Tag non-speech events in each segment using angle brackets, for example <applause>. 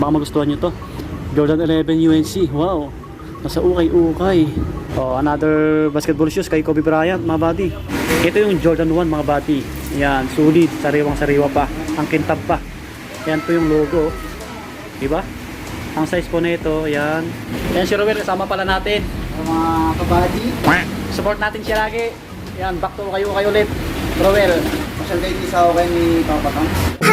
Baka magustuhan nyo to. Jordan 11 UNC. Wow. Nasa ukay-ukay. Oh, another basketball shoes kay Kobe Bryant, mga buddy. Ito yung Jordan 1, mga buddy. Yan, solid. Sariwang sariwa pa. Ang kintab pa. Yan po yung logo. Diba? Ang size po na ito, yan. Yan si Robert, kasama pala natin. Mga kabady, Support natin siya lagi. Yan, back to kayo kayo ulit. Rowel. masyal kayo isa ako kayo ni Papatang. Yo,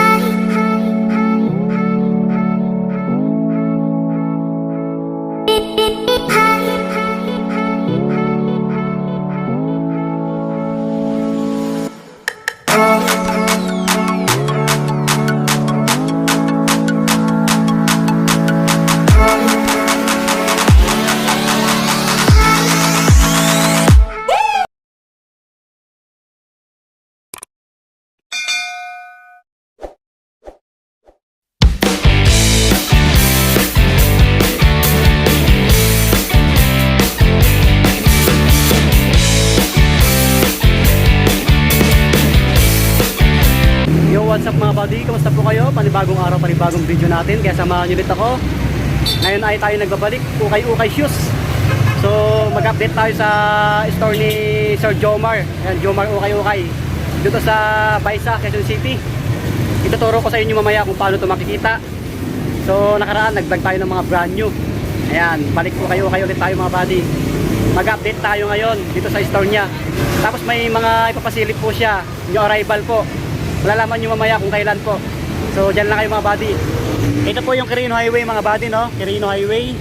natin. Kaya samahan nyo ulit ako. Ngayon ay tayo nagbabalik, ukay-ukay shoes. So, mag-update tayo sa store ni Sir Jomar. Ayan, Jomar ukay-ukay. Dito sa Baisa, Quezon City. Ituturo ko sa inyo mamaya kung paano ito makikita. So, nakaraan, nag-vlog tayo ng mga brand new. Ayan, balik po kayo kayo ulit tayo mga buddy. Mag-update tayo ngayon dito sa store niya. Tapos may mga ipapasilip po siya. New arrival po. Malalaman nyo mamaya kung kailan po. So, dyan lang kayo mga buddy. Ito po yung Quirino Highway mga buddy, no? Quirino Highway.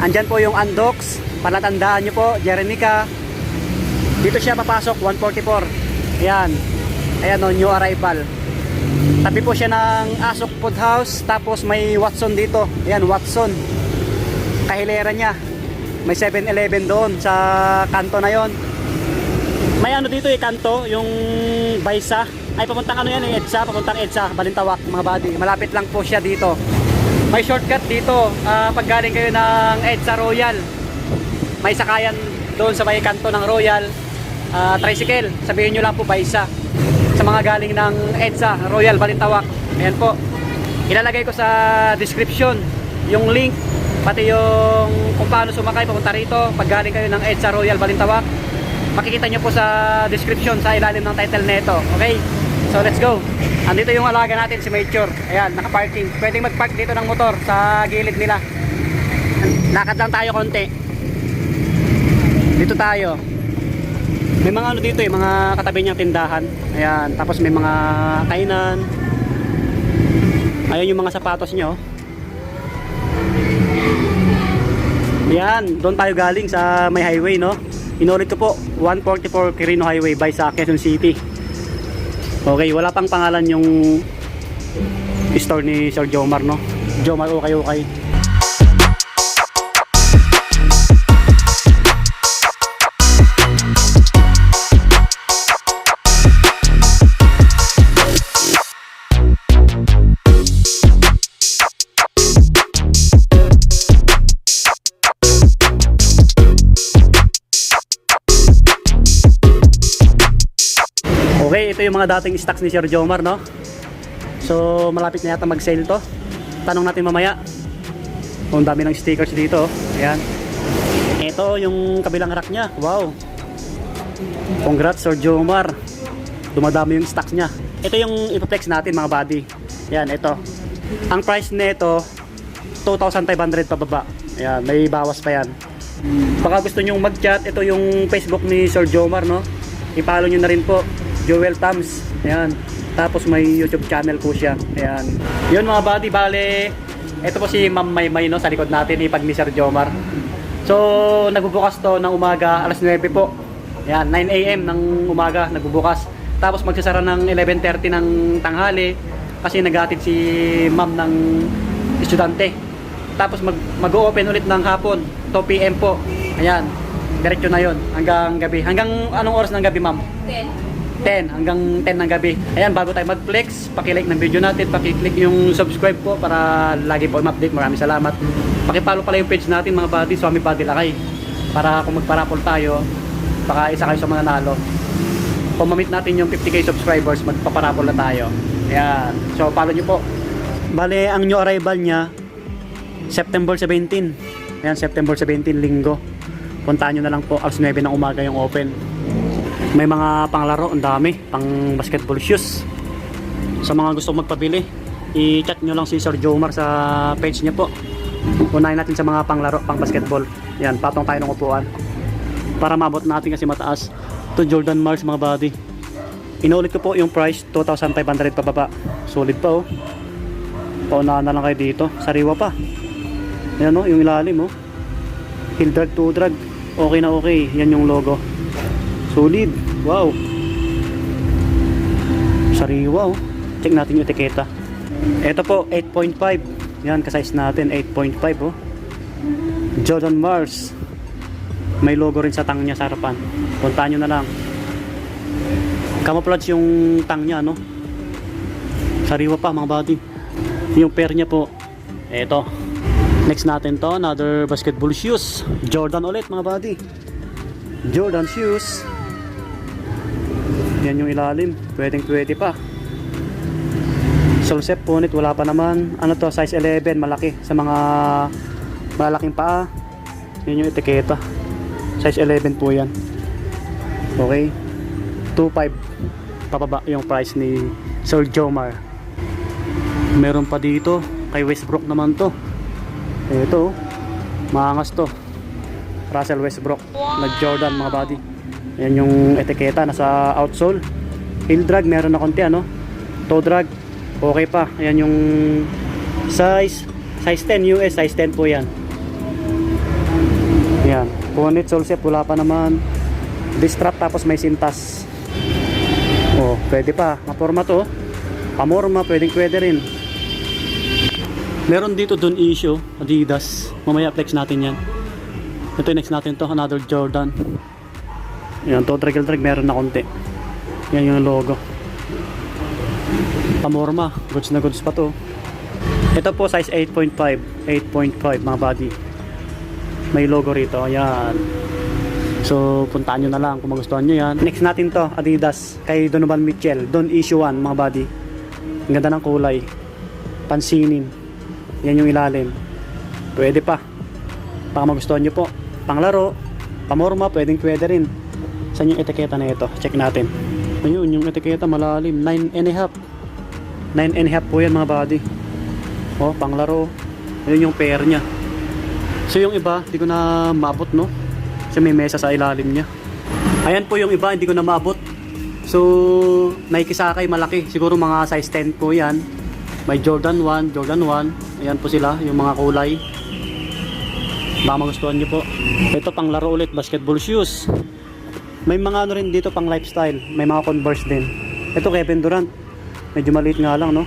Andyan po yung Andox. Palatandaan nyo po, Jeremica. Dito siya papasok, 144. Ayan. Ayan no, new arrival. Tabi po siya ng Asok Food House. Tapos may Watson dito. Ayan, Watson. Kahilera niya. May 7-Eleven doon sa kanto na yon. May ano dito eh, kanto, yung Baisa. Ay, papuntang ano yan, yung EDSA, papuntang EDSA, Balintawak, mga buddy. Malapit lang po siya dito. May shortcut dito, ah, pag galing kayo ng EDSA Royal. May sakayan doon sa may kanto ng Royal. ah, tricycle, sabihin nyo lang po Baisa. Sa mga galing ng EDSA Royal, Balintawak. Ayan po. Ilalagay ko sa description yung link pati yung kung paano sumakay papunta rito pag galing kayo ng EDSA Royal Balintawak makikita nyo po sa description sa ilalim ng title nito okay so let's go. Andito yung alaga natin si Major. Ayan nakaparking. Pwedeng magpark dito ng motor sa gilid nila. Lakad lang tayo konti. Dito tayo. May mga ano dito eh mga katabi niyang tindahan. Ayan tapos may mga kainan. Ayun yung mga sapatos nyo yan, doon tayo galing sa may highway, no? Inulit ko po, 144 Quirino Highway by sa Quezon City. Okay, wala pang pangalan yung store ni Sir Jomar, no? Jomar okay okay. Ito yung mga dating stocks ni Sir Jomar, no? So, malapit na yata mag-sale to. Tanong natin mamaya. Kung dami ng stickers dito, oh. ayan. Ito yung kabilang rack niya. Wow. Congrats Sir Jomar. Dumadami yung stocks niya. Ito yung ipoplex natin mga buddy. Ayan, ito. Ang price nito 2,500 pababa. Ayan, may bawas pa yan. Baka gusto nyong mag-chat, ito yung Facebook ni Sir Jomar, no? I-follow nyo na rin po. Joel Tams. Ayan. Tapos may YouTube channel po siya. Ayan. Yun mga buddy, bale, ito po si Ma'am Maymay, no? Sa likod natin, ipag ni Sir Jomar. So, nagbubukas to ng umaga, alas 9 po. Ayan, 9 a.m. ng umaga, nagbubukas. Tapos magsasara ng 11.30 ng tanghali kasi naghatid si ma'am ng estudyante. Tapos mag, mag-open ulit ng hapon, 2 p.m. po. Ayan, diretso na yon hanggang gabi. Hanggang anong oras ng gabi, ma'am? 10 hanggang 10 ng gabi. Ayan, bago tayo mag-flex, paki-like ng video natin, paki-click yung subscribe po para lagi po ma-update. Maraming salamat. Paki-follow pala yung page natin mga buddy, Swami Buddy Lakay. Para kung magparapol tayo, baka isa kayo sa mananalo. Kung ma-meet natin yung 50k subscribers, magpaparapol na tayo. Ayan. So, follow nyo po. Bale, ang new arrival niya, September 17. Ayan, September 17, linggo. Puntahan nyo na lang po, alas 9 ng umaga yung open. May mga panglaro, ang dami, pang basketball shoes. Sa mga gusto magpabili, i-chat nyo lang si Sir Jomar sa page niya po. Unahin natin sa mga panglaro, pang basketball. Yan, patong tayo ng upuan. Para mabot natin kasi mataas. To Jordan Mars mga buddy. Inulit ko po yung price, 2,500 pababa. Solid pa oh. Paunahan na lang kayo dito. Sariwa pa. Yan oh, yung ilalim oh. Hill drag to drag. Okay na okay. Yan yung logo. Solid. Wow. Sariwa oh. Check natin yung etiketa. Ito po, 8.5. Yan, kasize natin. 8.5 oh. Jordan Mars. May logo rin sa tang niya sa harapan. Puntahan nyo na lang. Camouflage yung tang niya, no? Sariwa pa, mga buddy. Yung pair niya po, eto. Next natin to, another basketball shoes. Jordan ulit, mga buddy. Jordan shoes. Yan yung ilalim. Pwedeng pwede pa. Solsep punit, wala pa naman. Ano to, size 11, malaki. Sa mga malaking paa. Yan yung etiketa. Size 11 po yan. Okay. 2.5 pababa yung price ni Sir Jomar. Meron pa dito kay Westbrook naman to. Ito, oh. maangas to. Russell Westbrook na Jordan mga buddy. Yan yung etiketa nasa outsole. Heel drag meron na konti ano. Toe drag okay pa. Yan yung size size 10 US size 10 po yan. Yan. Punit sole set wala pa naman. Distrap tapos may sintas. Oh, pwede pa. Maporma to. oh. Pamorma, pwedeng pwede rin. Meron dito dun issue, Adidas. Mamaya flex natin yan. Ito next natin to, another Jordan. Yan, to drag drag meron na konti. Yan yung logo. Pamorma, goods na goods pa to. Ito po size 8.5, 8.5 mga body. May logo rito, ayan. So, puntaan nyo na lang kung magustuhan nyo yan. Next natin to, Adidas, kay Donovan Mitchell. Don issue 1, mga buddy. Ang ganda ng kulay. Pansinin. Yan yung ilalim. Pwede pa. Baka magustuhan nyo po. Panglaro, pamorma, pwedeng pwede rin. Saan yung etiketa na ito? Check natin. Ayun, yung etiketa malalim. 9 and a half. 9 and a half po yan mga buddy. Oh, panglaro. Ayun yung pair niya. So yung iba, hindi ko na maabot no. Kasi may mesa sa ilalim niya. Ayan po yung iba, hindi ko na maabot. So, Nike Sakay malaki. Siguro mga size 10 po yan. May Jordan 1, Jordan 1. Ayan po sila, yung mga kulay. Baka magustuhan nyo po. Ito pang laro ulit, basketball shoes. May mga ano rin dito pang lifestyle. May mga Converse din. Ito Kevin Durant. Medyo maliit nga lang, no?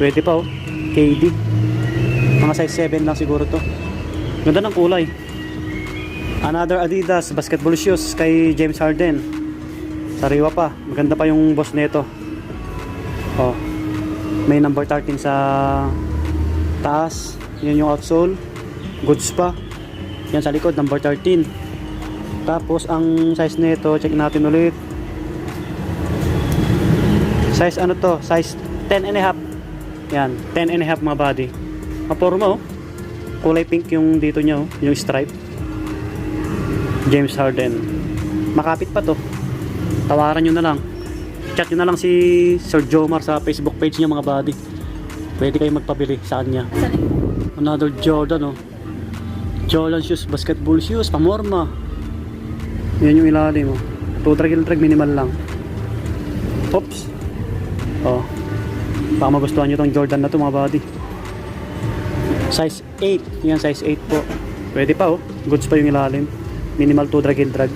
Pwede pa, oh. KD. Mga size 7 lang siguro to. Ganda ng kulay. Another Adidas basketball shoes kay James Harden. Sariwa pa. Maganda pa yung boss nito. Oh. May number 13 sa taas. Yan yung outsole. Goods pa. Yan sa likod, number 13. Tapos ang size nito, check natin ulit. Size ano to? Size 10 and a half. Yan, 10 and a half mga body. Maporma oh. Kulay pink yung dito niya oh, yung stripe. James Harden. Makapit pa to. Tawaran nyo na lang. Chat nyo na lang si Sir Jomar sa Facebook page niya mga buddy. Pwede kayo magpabili sa kanya. Another Jordan oh. Jordan shoes, basketball shoes, pamorma. Yan yung ilalim oh. Two drag drag minimal lang. Oops. Oh. Baka magustuhan nyo tong Jordan na to mga buddy. Size 8. Yan size 8 po. Pwede pa oh. Goods pa yung ilalim. Minimal to drag and drag.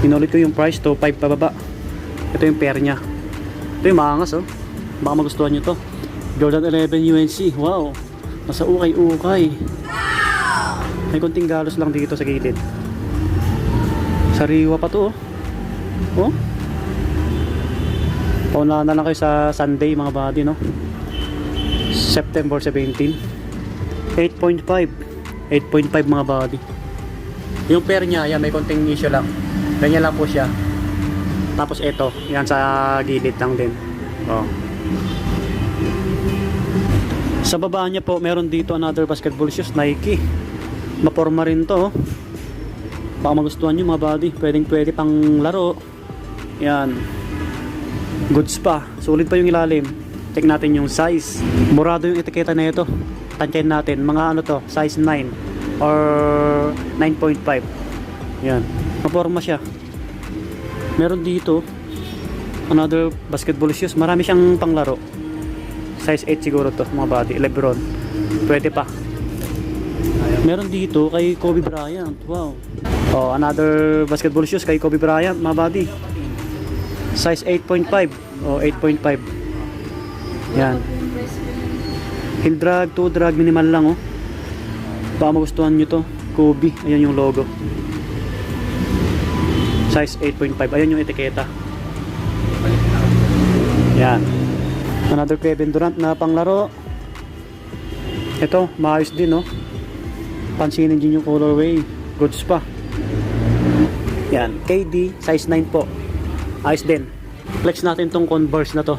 Inulit ko yung price to 5 pababa. Ito yung pair niya. Ito yung maangas oh. Baka magustuhan nyo to. Jordan 11 UNC. Wow. Nasa ukay-ukay. May konting galos lang dito sa gilid. Sariwa pa to oh. Oh. Paunahan na lang kayo sa Sunday mga buddy no. September 17. 8.5. 8.5 mga body. Yung pair niya, yan, may konting issue lang. Ganyan lang po siya. Tapos ito, yan sa gilid lang din. Oh. Sa baba niya po, meron dito another basketball shoes, Nike. Maporma rin to. oh. Baka magustuhan nyo mga buddy. Pwedeng pwede pang laro. Yan. Goods pa. Sulit pa yung ilalim. Check natin yung size. Murado yung etiketa na ito. Tansyahin natin. Mga ano to, size 9 or 9.5. Yan. Maporma siya. Meron dito another basketball shoes. Marami siyang panglaro. Size 8 siguro to mga body. Lebron. Pwede pa. Meron dito kay Kobe Bryant. Wow. Oh, another basketball shoes kay Kobe Bryant, mga body. Size 8.5. Oh, 8.5. Yan. Heel drag, toe drag, minimal lang oh. Baka magustuhan nyo to. Kobe. Ayan yung logo. Size 8.5. Ayan yung etiketa. Yan. Another Kevin Durant na panglaro. Ito, maayos din, no? Pansinin din yung colorway. Goods pa. Yan. KD, size 9 po. Ayos din. Flex natin tong Converse na to.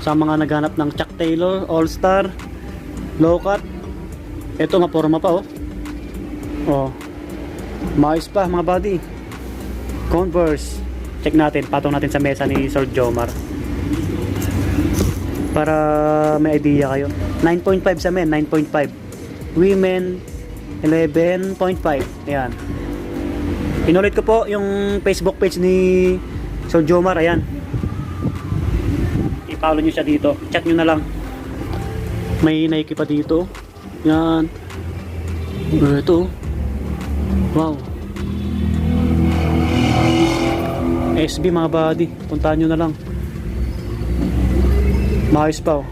Sa mga naghanap ng Chuck Taylor, All-Star, Low Cut. Ito, maporma pa, oh. Oh. Maayos pa, mga buddy. Converse. Check natin. Patong natin sa mesa ni Sir Jomar para may idea kayo. 9.5 sa men, 9.5. Women, 11.5. Ayan. Inulit ko po yung Facebook page ni Sir Jomar. Ayan. I-follow nyo siya dito. Chat nyo na lang. May Nike pa dito. Yan. Ito. Wow. SB mga buddy. Puntahan nyo na lang. Maayos pa oh.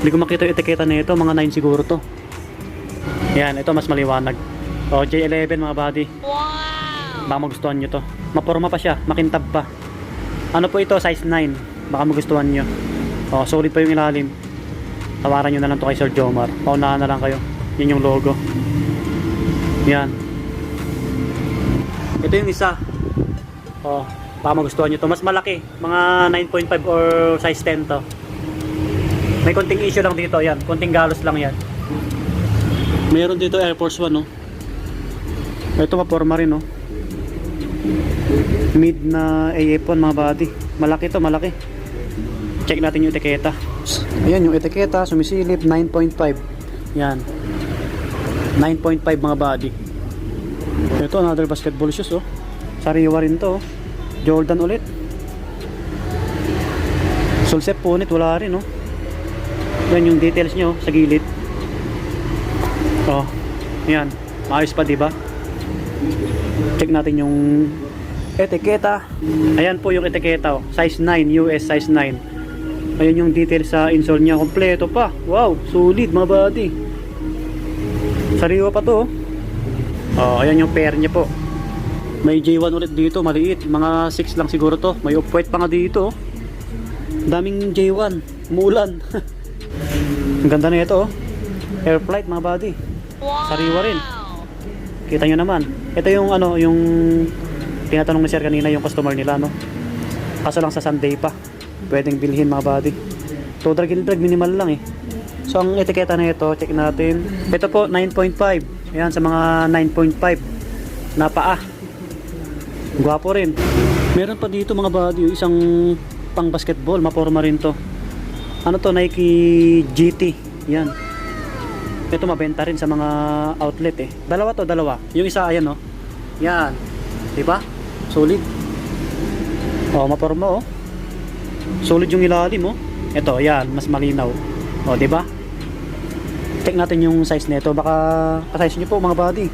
Hindi ko makita yung etiketa na ito, mga 9 siguro to. Yan, ito mas maliwanag. O, J11 mga buddy. Wow! Baka magustuhan nyo to. Maporma pa siya, makintab pa. Ano po ito, size 9. Baka magustuhan nyo. O, solid pa yung ilalim. Tawaran nyo na lang to kay Sir Jomar. Paunahan na lang kayo. Yun yung logo. Yan. Ito yung isa. Oh, baka magustuhan nyo to. Mas malaki. Mga 9.5 or size 10 to. May konting issue lang dito. Yan. Konting galos lang yan. Meron dito Air Force 1, no? Ito maporma rin, no? Mid na AF1 mga body. Malaki to, malaki. Check natin yung etiketa. Ayan yung etiketa, sumisilip 9.5. Yan. 9.5 mga body. Ito another basketball shoes oh. Sariwa rin to oh. Jordan ulit. Sulsep punit wala rin oh. Yan yung details nyo sa gilid. Oh. Yan. Maayos pa 'di ba? Check natin yung etiketa. Ayan po yung etiketa oh. Size 9, US size 9. Ayan yung details sa insole niya kompleto pa. Wow, solid mga body. Sariwa pa to. Oh, oh ayan yung pair niya po. May J1 ulit dito, maliit. Mga 6 lang siguro to. May off-white pa nga dito. oh. Daming J1. Umuulan. <laughs> Ang ganda na ito. Oh. Air flight mga buddy. Sariwa rin. Kita nyo naman. Ito yung ano, yung tinatanong ni sir kanina yung customer nila, no? Kaso lang sa Sunday pa. Pwedeng bilhin mga buddy. To drag and drag, minimal lang eh. So ang etiketa na ito, check natin. Ito po 9.5. Ayan sa mga 9.5 na paa. Gwapo rin. Meron pa dito mga buddy, isang pang basketball, maporma rin to. Ano to, Nike GT. Yan. Ito mabenta rin sa mga outlet eh. Dalawa to, dalawa. Yung isa ayan oh. Yan. 'Di ba? Solid. Oh, maporma oh. Solid yung ilalim oh. Ito, yan, mas malinaw. Oh, 'di ba? Check natin yung size nito. Baka ka-size niyo po mga buddy.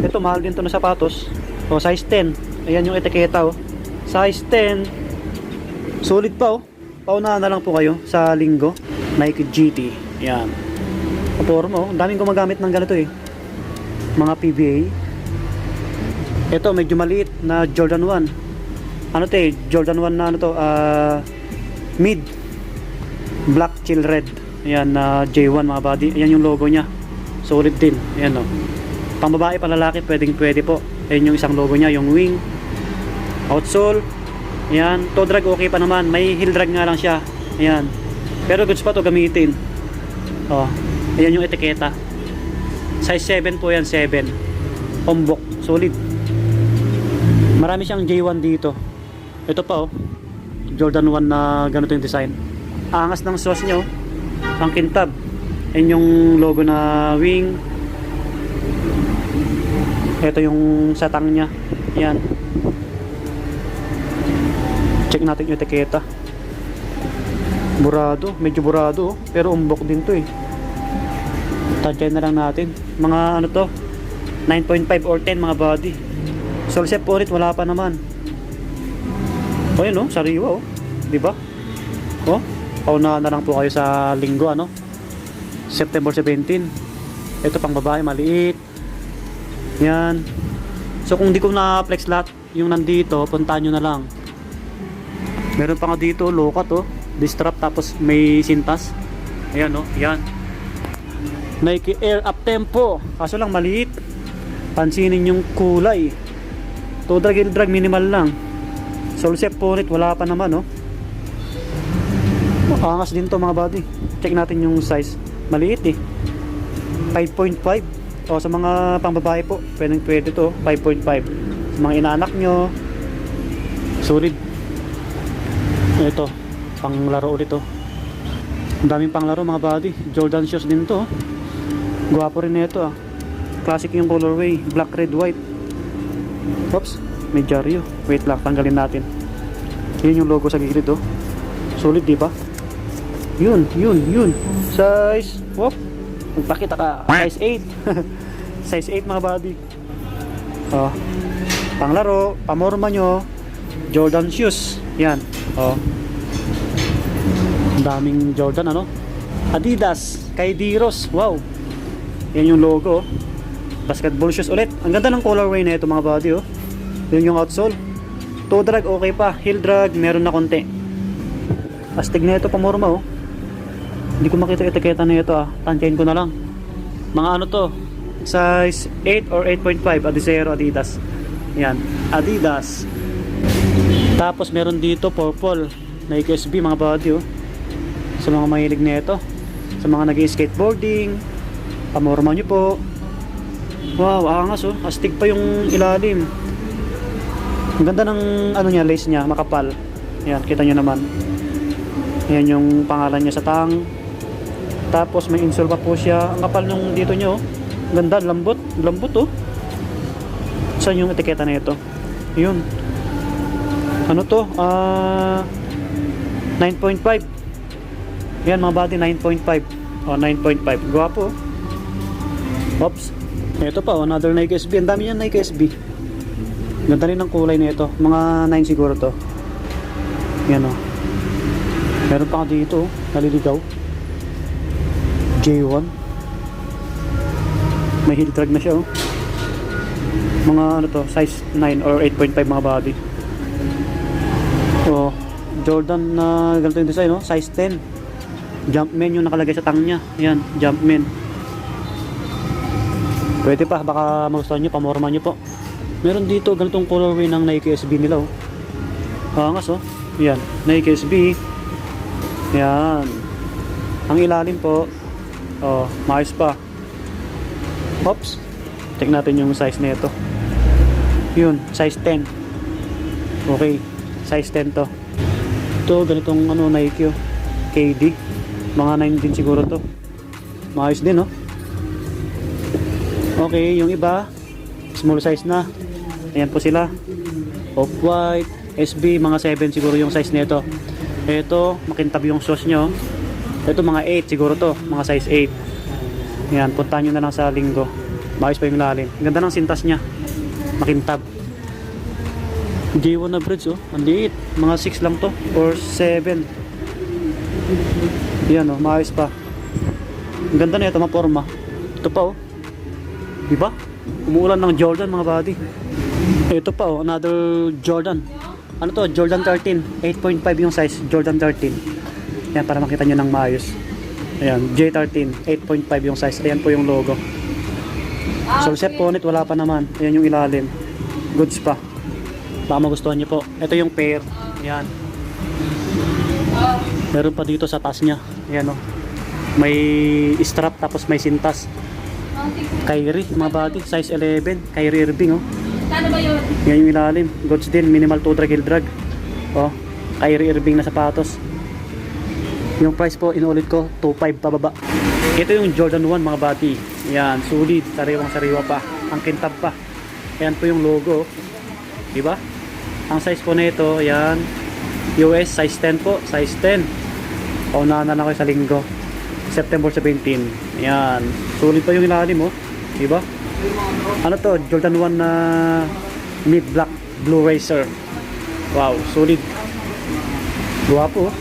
Ito mahal din to na sapatos. Oh, size 10. Ayan yung etiketa oh. Size 10. Solid pa oh. Paunahan na lang po kayo sa linggo. Nike GT. Yan. Kaporma oh. Ang daming gumagamit ng ganito eh. Mga PBA. Ito medyo maliit na Jordan 1. Ano to eh? Jordan 1 na ano to? ah mid. Black chill red. Ayan na J1 mga buddy. Ayan yung logo niya. Solid din. Ayan oh. Pang babae, pang lalaki, pwedeng pwede po. Ayan yung isang logo niya, yung wing. Outsole. Ayan. Toe drag okay pa naman. May heel drag nga lang siya. Ayan. Pero goods pa to gamitin. Oh. Ayan yung etiketa. Size 7 po yan, 7. Ombok. Solid. Marami siyang J1 dito. Ito pa oh. Jordan 1 na ganito yung design. Angas ng sauce niya oh. Ang kintab. Ayan yung logo na wing. Ito yung satang niya. Yan. Check natin yung etiketa. Burado. Medyo burado oh. Pero umbok din to eh. Tadyan na lang natin. Mga ano to? 9.5 or 10 mga body. Solsep ulit wala pa naman. O yun oh, sariwa oh. Di ba? Oh, pauna na lang po kayo sa linggo ano. September 17. Ito pang babae maliit. Yan. So kung di ko na flex lahat yung nandito, puntahan nyo na lang. Meron pa nga dito, lokat oh. Distrap tapos may sintas. Ayan oh, yan. Nike Air Up Tempo. Kaso lang maliit. Pansinin yung kulay. To drag and drag minimal lang. Solsep Ponit wala pa naman. Oh, Angas din to mga buddy. Check natin yung size. Maliit eh. 5.5. O sa mga pangbabae po, pwedeng pwede to, 5.5. Sa mga inaanak nyo, solid. Ito, panglaro ulit to. Ang daming panglaro mga buddy. Jordan shoes din to. oh. Gwapo rin nito ah. Classic yung colorway, black, red, white. Oops, may jaryo. Wait lang, tanggalin natin. Yun yung logo sa gilid oh. Solid di ba? Yun, yun, yun. Size, whoop. Magpakita ka. Size 8. <laughs> Size 8 mga buddy. Oh. Panglaro, pamorma nyo. Jordan shoes. Yan. Oh. Ang daming Jordan ano. Adidas, kay Diros. Wow. Yan yung logo. Basketball shoes ulit. Ang ganda ng colorway na ito mga buddy oh. Yun yung outsole. Toe drag okay pa. Heel drag meron na konti. Astig na ito pamorma oh. Hindi ko makita etiketa na ito ah. Tansyahin ko na lang. Mga ano to? Size 8 or 8.5 Adizero Adidas. Yan. Adidas. Tapos meron dito purple. Nike SB mga body oh. Sa mga mahilig na ito. Sa mga nag skateboarding Pamorma nyo po. Wow, angas oh. Astig pa yung ilalim. Ang ganda ng ano niya, lace niya, makapal. Yan, kita nyo naman. Yan yung pangalan niya sa tang. Tapos may insole pa po siya. Ang kapal nung dito nyo. oh. Ganda, lambot. Lambot oh. Saan yung etiketa na ito? Yun. Ano to? Ah... 9.5. Yan mga body, 9.5. O, 9.5. Gwapo. oh. Oops. Ito pa, oh, another Nike SB. Ang dami yan Nike SB. Ganda rin ng kulay na ito. Mga 9 siguro to. Yan oh. Meron pa dito, naliligaw. J1. May heel drag na siya, oh. Mga ano to, size 9 or 8.5 mga body. Oh, Jordan na ganito yung design, oh. Size 10. Jumpman yung nakalagay sa tang niya. Yan, Jumpman. Pwede pa, baka magustuhan nyo, pamorma nyo po. Meron dito ganitong colorway ng Nike SB nila, oh. Angas, oh. Yan, Nike SB. Yan. Ang ilalim po. Oh, maayos pa. Oops. Check natin yung size nito. Yun, size 10. Okay, size 10 to. Ito, ganitong ano, Nike, oh. KD. Mga 9 din siguro to. Maayos din, oh. Okay, yung iba, small size na. Ayan po sila. Off-white, SB, mga 7 siguro yung size nito. Ito, makintab yung sauce nyo. Ito mga 8 siguro to, mga size 8. Yan, puntahan nyo na lang sa linggo. Maayos pa yung lalim. Ganda ng sintas niya. Makintab. J1 na bridge oh. Ang liit. Mga 6 lang to. Or 7. Yan oh, maayos pa. Ang ganda na ito, maporma. Ito pa oh. Diba? Umuulan ng Jordan mga buddy. Ito pa oh, another Jordan. Ano to? Jordan 13. 8.5 yung size. Jordan 13. Yan, para makita nyo ng maayos. Ayan, J13. 8.5 yung size. Ayan po yung logo. Solsep Ponit, wala pa naman. Ayan yung ilalim. Goods pa. Baka magustuhan niyo po. Ito yung pair. Yan. Meron pa dito sa taas niya. Yan o. May strap tapos may sintas. Kyrie, mga body. Size 11. Kyrie Irving oh. Yun? Yan yung ilalim. Goods din. Minimal 2 drag heel drag. Oh. Kyrie Irving na sapatos. Yung price po, inulit ko, 2.5 pababa. Ito yung Jordan 1 mga body. Yan, solid. Sariwang sariwa pa. Ang kintab pa. Yan po yung logo. Diba? Ang size po na ito, yan. US size 10 po. Size 10. Paunahan na lang kayo sa linggo. September 17. Yan. Solid pa yung ilalim oh. Diba? Ano to? Jordan 1 na mid black blue racer. Wow, solid. Guwapo oh.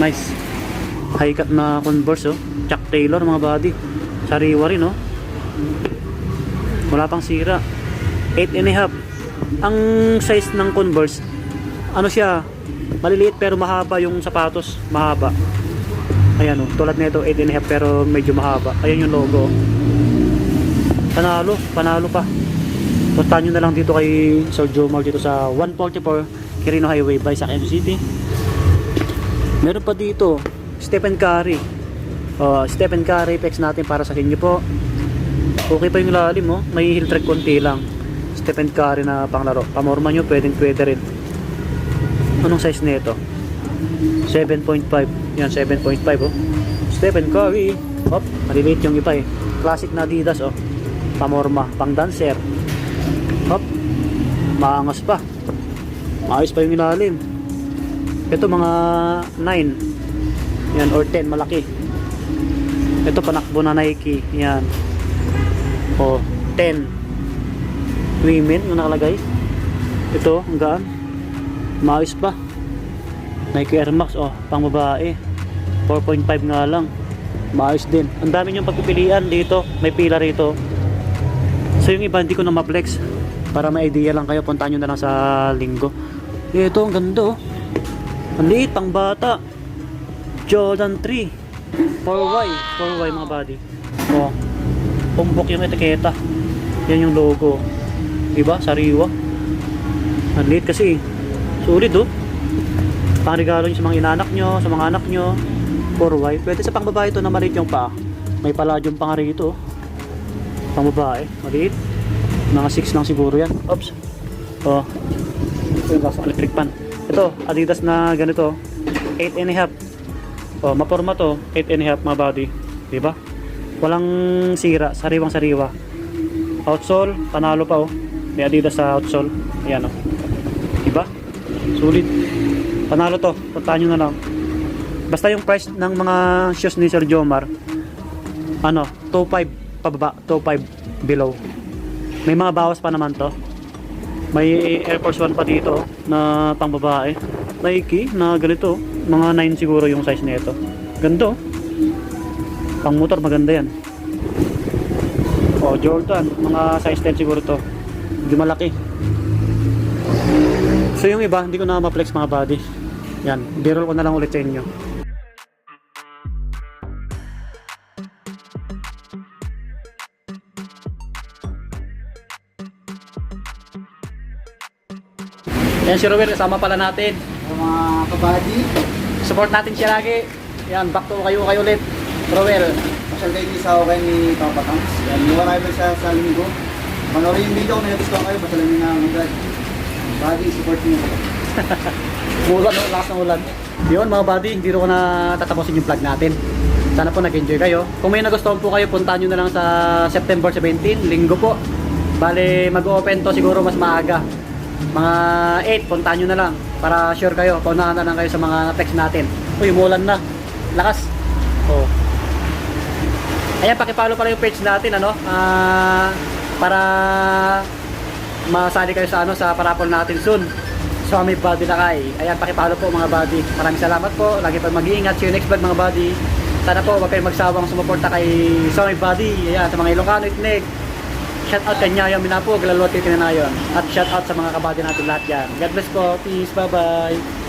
Nice. High cut na Converse oh. Chuck Taylor mga body. Sariwa rin oh. Wala pang sira. 8 and a half. Ang size ng Converse, ano siya, maliliit pero mahaba yung sapatos. Mahaba. Ayan oh, tulad nito 8 and a half pero medyo mahaba. Ayan yung logo. Panalo, panalo pa. Puntahan nyo na lang dito kay Sir Jomar dito sa 144 Quirino Highway by sa Quezon City. Meron pa dito, Stephen Curry. Uh, Stephen Curry pex natin para sa inyo po. Okay pa yung lalim mo, may heel track konti lang. Stephen Curry na panglaro. Pamorma nyo, pwedeng pwede rin. Anong size nito? 7.5. Yan, 7.5 oh. Stephen Curry. Hop, maliliit yung iba eh. Classic na Adidas oh. Pamorma, pang dancer. Hop, maangas pa. Maayos pa yung ilalim. Ito mga 9. Yan, or 10, malaki. Ito panakbo na Nike. Yan. O, 10. Women, yung nakalagay. Ito, ang. Maayos pa. Nike Air Max, oh, pang babae. 4.5 nga lang. Maayos din. Ang dami niyong pagpipilian dito. May pila rito. So yung iba hindi ko na ma-flex. Para may idea lang kayo, puntahan nyo na lang sa linggo. Ito, ang ganda oh. Ang liit, pang bata. Jordan 3. 4Y. 4Y mga buddy. Oh. Umbok yung etiketa. Yan yung logo. Diba? Sariwa. Ang liit kasi. Sulit oh. Pangregalo nyo sa mga inanak nyo, sa mga anak nyo. 4Y. Pwede sa pangbabae ito na maliit yung paa. May palladium pa nga rito. oh. Pangbabae. Maliit. Mga 6 lang siguro yan. Oops. Oh. Ito yung sa electric pan. Ito, Adidas na ganito. 8 and a half. Oh, maporma to. 8 and a half mga body. Diba? Walang sira. Sariwang sariwa. Outsole. Panalo pa oh. May Adidas sa outsole. Ayan oh. Diba? Sulit. Panalo to. Puntahan nyo na lang. Basta yung price ng mga shoes ni Sir Jomar. Ano? 2.5 pababa. 2.5 below. May mga bawas pa naman to. May Air Force 1 pa dito na pang babae. Nike na ganito. Mga 9 siguro yung size nito. Ganda oh. Pang motor maganda yan. Oh, Jordan. Mga size 10 siguro to. Hindi malaki. So yung iba, hindi ko na ma-flex mga body. Yan. Birol ko na lang ulit sa inyo. Yan si Ruel, kasama pala natin. Yung mga kabady, Support natin siya lagi. Yan, back to kayo kayo ulit. Ruel. masyal kayo sa okay ni Papa Tams. Yan, yung arrival siya sa linggo. Panoorin yung video may gusto kayo, basta lang na mag Body, support niyo. <laughs> Mulan, no? lakas ng ulan. Yun mga buddy, rin ko na tatapusin yung vlog natin. Sana po nag-enjoy kayo. Kung may nagustuhan po kayo, puntahan nyo na lang sa September 17, linggo po. Bale, mag-open to siguro mas maaga. Mga 8, puntahan nyo na lang. Para sure kayo, paunahan na lang kayo sa mga text natin. Uy, umulan na. Lakas. Oh. Ayan, pakipollow pala yung page natin, ano? Ah, para masali kayo sa ano sa parapol natin soon. Swami Body Lakay. Ayan, pakipollow po mga buddy. Maraming salamat po. Lagi pa mag-iingat. See you next vlog mga buddy. Sana po wag kayong magsawang sumuporta kay Swami Body. Ayan, sa mga Ilocano Itnig. Shout out kay Nyayo Minapo, Galalwati Tinanayon. At shout out sa mga kabady natin lahat yan. God bless po. Peace. Bye-bye.